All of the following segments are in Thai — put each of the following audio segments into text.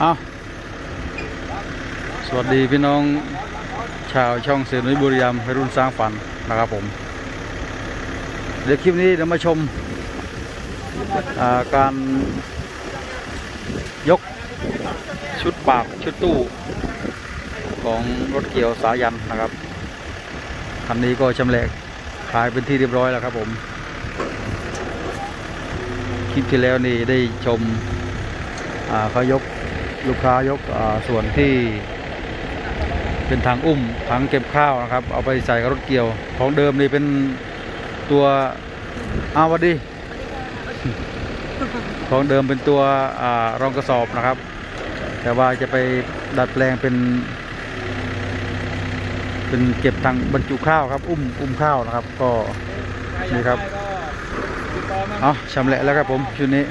เอาสวัสดีพี่น้องชาวช่องเสียนุ้ยบุรีรัมย์ให้รุ่นสร้างฝันนะครับผม เดี๋ยวคลิปนี้เดี๋ยวมาชมาการยกชุดปากชุดตู้ของรถเกี่ยวสายันนะครับคันนี้ก็ชำแหละขายเป็นที่เรียบร้อยแล้วครับผม คลิปที่แล้วนี่ได้ชม เขายกลูกค้ายกส่วนที่เป็นถังอุ้มถังเก็บข้าวนะครับ เอาไปใส่กับรถเกี่ยว ของเดิมนี่เป็นตัวอาวดี ของเดิมเป็นตัวอรองกระสอบนะครับ แต่ว่าจะไปดัดแปลงเป็น เป็นเก็บถังบรรจุข้าวครับ อุ้มอุ้มข้าวนะครับ ก็นี่ครับ เอาชำแหละแล้วครับผมชุดนี้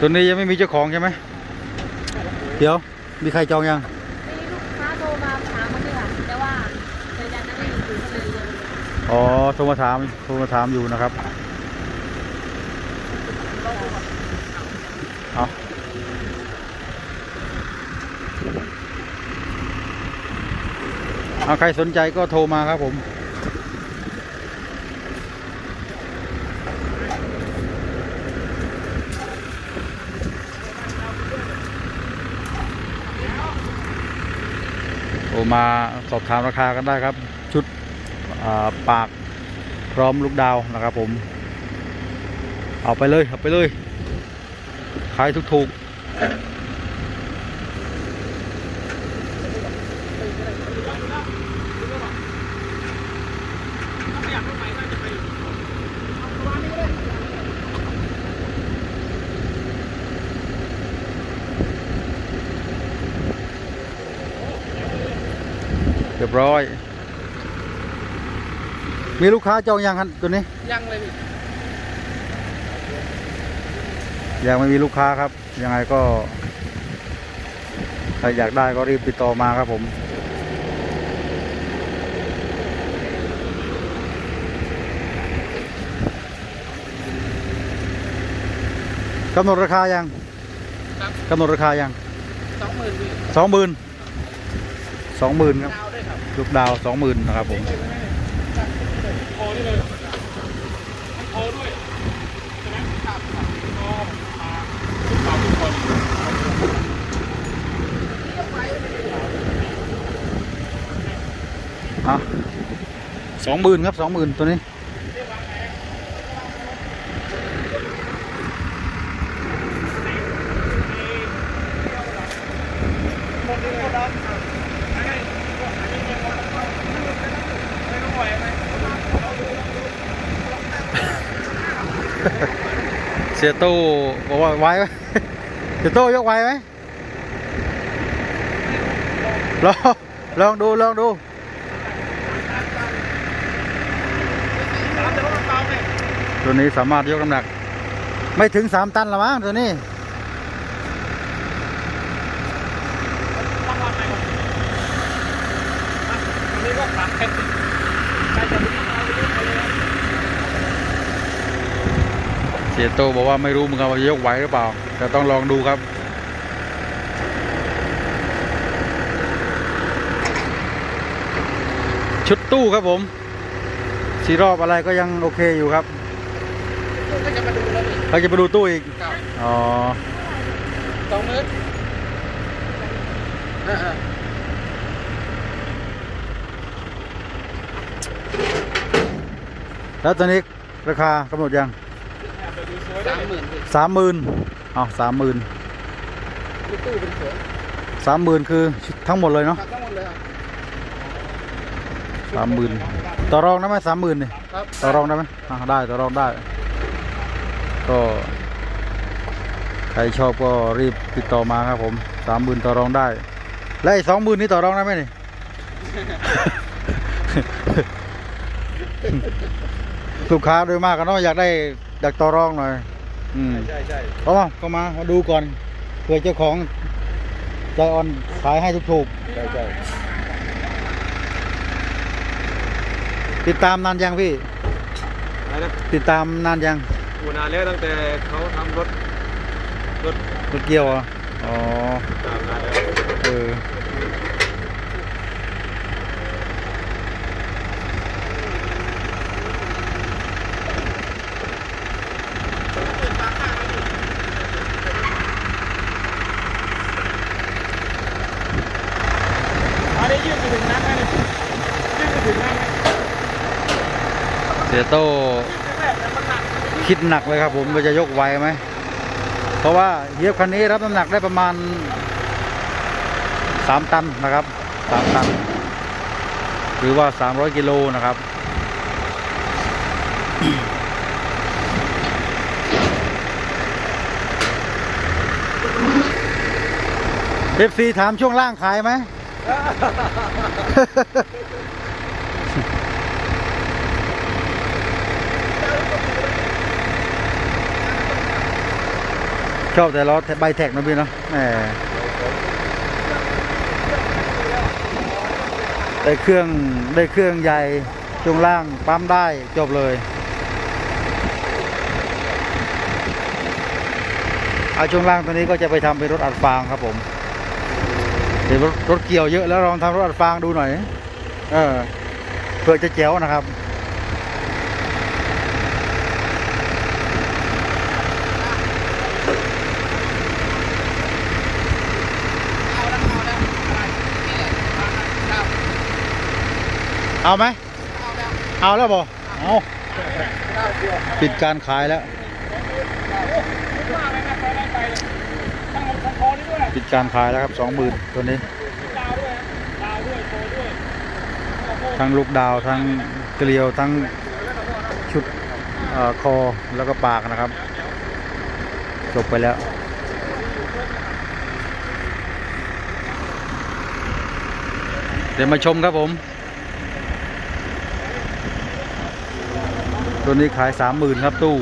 ตัวนี้ยังไม่มีเจ้าของใช่ไหม เดี๋ยว มีใครจองยังมีลูกค้าโทรมาถามมาด้วยค่ะแต่ว่าเดี๋ยวยันนั้นไม่อยู่ก็เลยยังอ๋อโทรมาถามโทรมาถามอยู่นะครับ เอาเอาใครสนใจก็โทรมาครับผม มาสอบถามราคากันได้ครับ ชุดปากพร้อมลูกดาวนะครับผม เอาไปเลย เอาไปเลย ขายถูกๆ รียบร้อย มีลูกค้าจองยังครับตัวนี้ ยังเลยพี่ยังไม่มีลูกค้าครับ ยังไงก็ใครอยากได้ก็รีบติดต่อมาครับผมกำหนดราคายังครับกำหนดราคายังสองหมื่นพี่สองหมื่นสองหมื่นครับ ลูกดาวสองหมื่นนะครับผมสองหมื่นครับสองหมื่นตัวนี้ สียตู้บอกว่าไหวไหมเสียตู้ยกไหวไหมลองลองดูลองดูตัวนี้สามารถยกน้ำหนัก ไม่ถึงสามตันละมั้งตัวนี้นี้ก็ขายใครจะรู้เอาไปเลย เสียโตบอกว่าไม่รู้เหมือนกันว่าจะยกไหวหรือเปล่า แต่ต้องลองดูครับชุดตู้ครับผมสีรอบอะไรก็ยังโอเคอยู่ครับก็จะมาดูแล้วพี่เราจะไปดูตู้อีกเก้าอ๋อสองหมื่นอ่าแล้วตอนนี้ราคากำหนดยัง สามหมื่นพี่สามหมื่นอ๋อสามหมื่นลูกตู้เป็นสวยสามหมื่นคือทั้งหมดเลยเนาะครับทั้งหมดเลยครับสามหมื่นต่อรองได้ไหมสามหมื่นเนี่ยครับต่อรองได้ไหมอ่าได้ต่อรองได้ ก็ใครชอบก็รีบติดต่อมาครับผมสามหมื่นต่อรองได้ และไอ้สองหมื่นนี่ต่อรองได้ไหมนี่ลูกค้าโดยมากก็เนาะอยากได้อยากต่อรองหน่อย อืม ใช่ใช่เอามาเข้ามามาดูก่อนเผื่อเจ้าของใจอ่อนขายให้ถูกใช่ใช่ๆติดตามนานยังพี่ อะไรนะติดตามนานยังอูนานแล้วตั้งแต่เขาทำรถรถรถเกี่ยวเหรอะอ๋อตามนานแล้วเอออันนี้ยืดไปถึงนั้นไหมเนี่ยยืดไปถึงนั้นไหม เสียโต้แรกแต่มันหนักคิดหนักเลยครับผมว่าจะยกไหวไหม เพราะว่าเฮียบคันนี้รับน้ำหนักได้ประมาณสามตันนะครับสามตัน หรือว่าสามร้อยกิโลนะครับเอฟซีถามช่วงล่างขายไหม ชอบแต่ล้อใบแท็กนะพี่เนาะแหมได้เครื่องได้เครื่องใหญ่ช่วงล่างปั๊มได้จบเลยเอาช่วงล่างตัวนี้ก็จะไปทำเป็นรถอัดฟางครับผมเดี๋ยวรถรถเกี่ยวเยอะแล้วลองทำรถอัดฟางดูหน่อย เออเพื่อจะเจ๋วนะครับ เอาไหม เอาแล้วบอเอาปิดการขายแล้ว ปิดการขายแล้วครับสองหมื่นตัวนี้ ทั้งลูกดาวทั้งเกลียวทั้งชุดอคอแล้วก็ปากนะครับ จบไปแล้วเดี๋ยวมาชมครับผม ตัวนี้ขายสามหมื่นครับตู้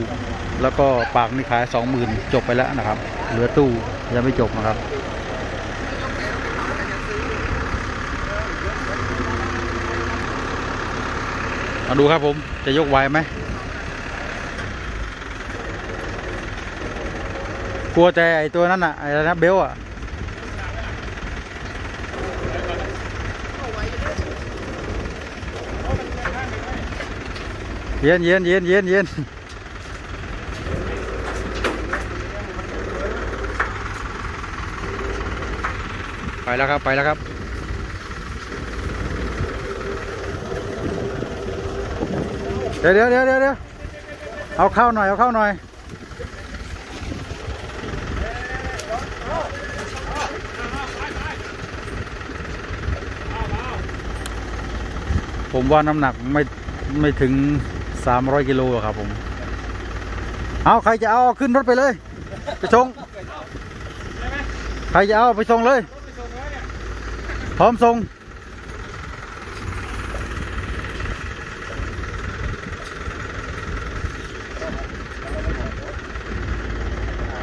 แล้วก็ปากนี่ขายสองหมื่นจบไปแล้วนะครับ เหลือตู้ยังไม่จบนะครับมาดูครับผมจะยกไหวไหมกลัวแต่ไอตัวนั้นอะไออะไรนะเบลอะ เย็นเย็นเย็นเย็นเย็นไปแล้วครับ ไปแล้วครับเดี๋ยวเดี๋ยวเดี๋ยวเดี๋ยวเดี๋ยวเอาเข้าหน่อย เอาเข้าหน่อยผมว่าน้ำหนักไม่ไม่ถึง 300กิโลครับผม เอาใครจะเอาขึ้นรถไปเลย ไปส่งใครจะเอาไปส่งเลย พร้อมส่ง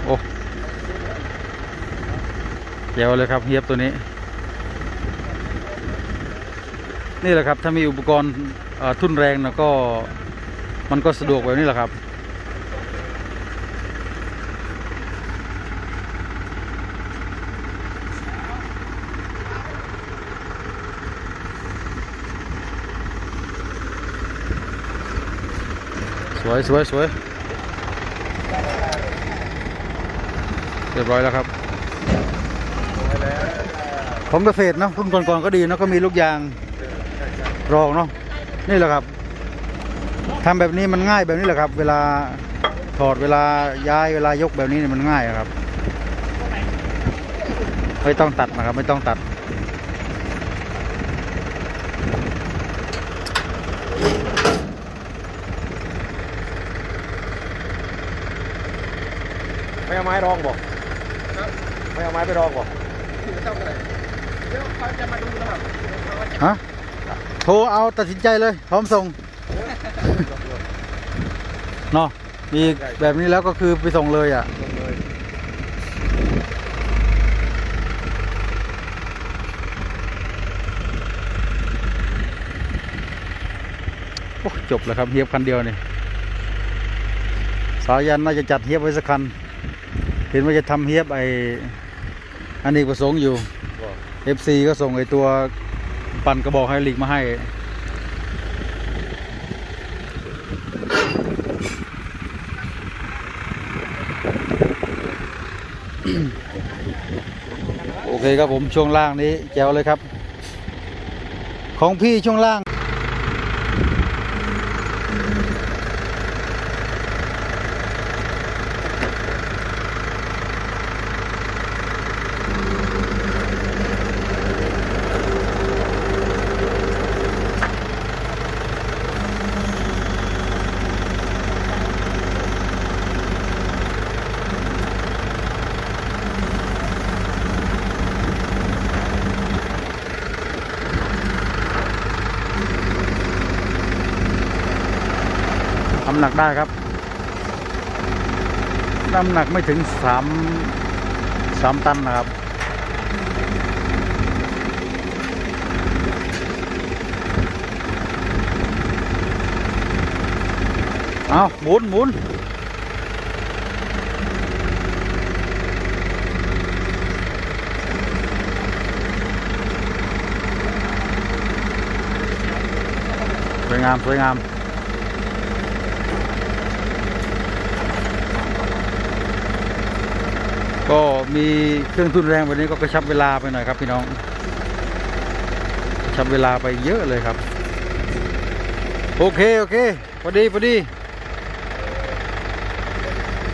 โอ้เจ๋วเลยครับเฮียบตัวนี้ นี่แหละครับถ้ามีอุปกรณ์ทุ่นแรงนะก็ มันก็สะดวกแบบนี้แหละครับ สวยสวยสวยเรียบร้อยแล้วครับของเกษตรเนอะรุ่นก่อนๆก็ดีเนอะก็มีลูกยางรองเนาะนี่แหละครับ ทำแบบนี้มันง่ายแบบนี้แหละครับ เวลาถอดเวลาย้ายเวลายกแบบนี้เนี่ยมันง่ายอะครับ ไม่ต้องตัดนะครับ ไม่ต้องตัดไม่เอาไม้รองบอกไม่เอาไม้ไปรองบอกฮะโทรเอาตัดสินใจเลย พร้อมส่ง เนาะมีแบบนี้แล้วก็คือไปส่งเลยอะโอ้จบแล้วครับเฮียบคันเดียวนี่สายันน่าจะจัดเฮียบไว้สักคัน เห็นว่าจะทำเฮียบไออันนี้ประสงค์อยู่ FC ก็ส่งไอตัวปั่นกระบอกไฮดรอลิกมาให้ โอเคครับผมช่วงล่างนี้แจ๋วเลยครับ ของพี่ช่วงล่างำหนักได้ครับ น้ำหนักไม่ถึงสามสามตันนะครับ เอาหมุนหมุนสวยงามสวยงาม ก็มีเครื่องทุนแรงวันนี้ก็กระชับเวลาไปหน่อยครับพี่น้องกระชับเวลาไปเยอะเลยครับ โอเคโอเคพอดีพอดี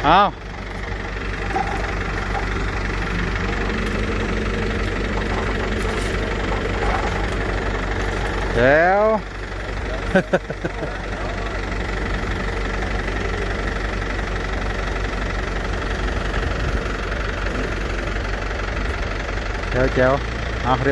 เอาแล้ว แจ๋วแจ๋วเอาเรียบ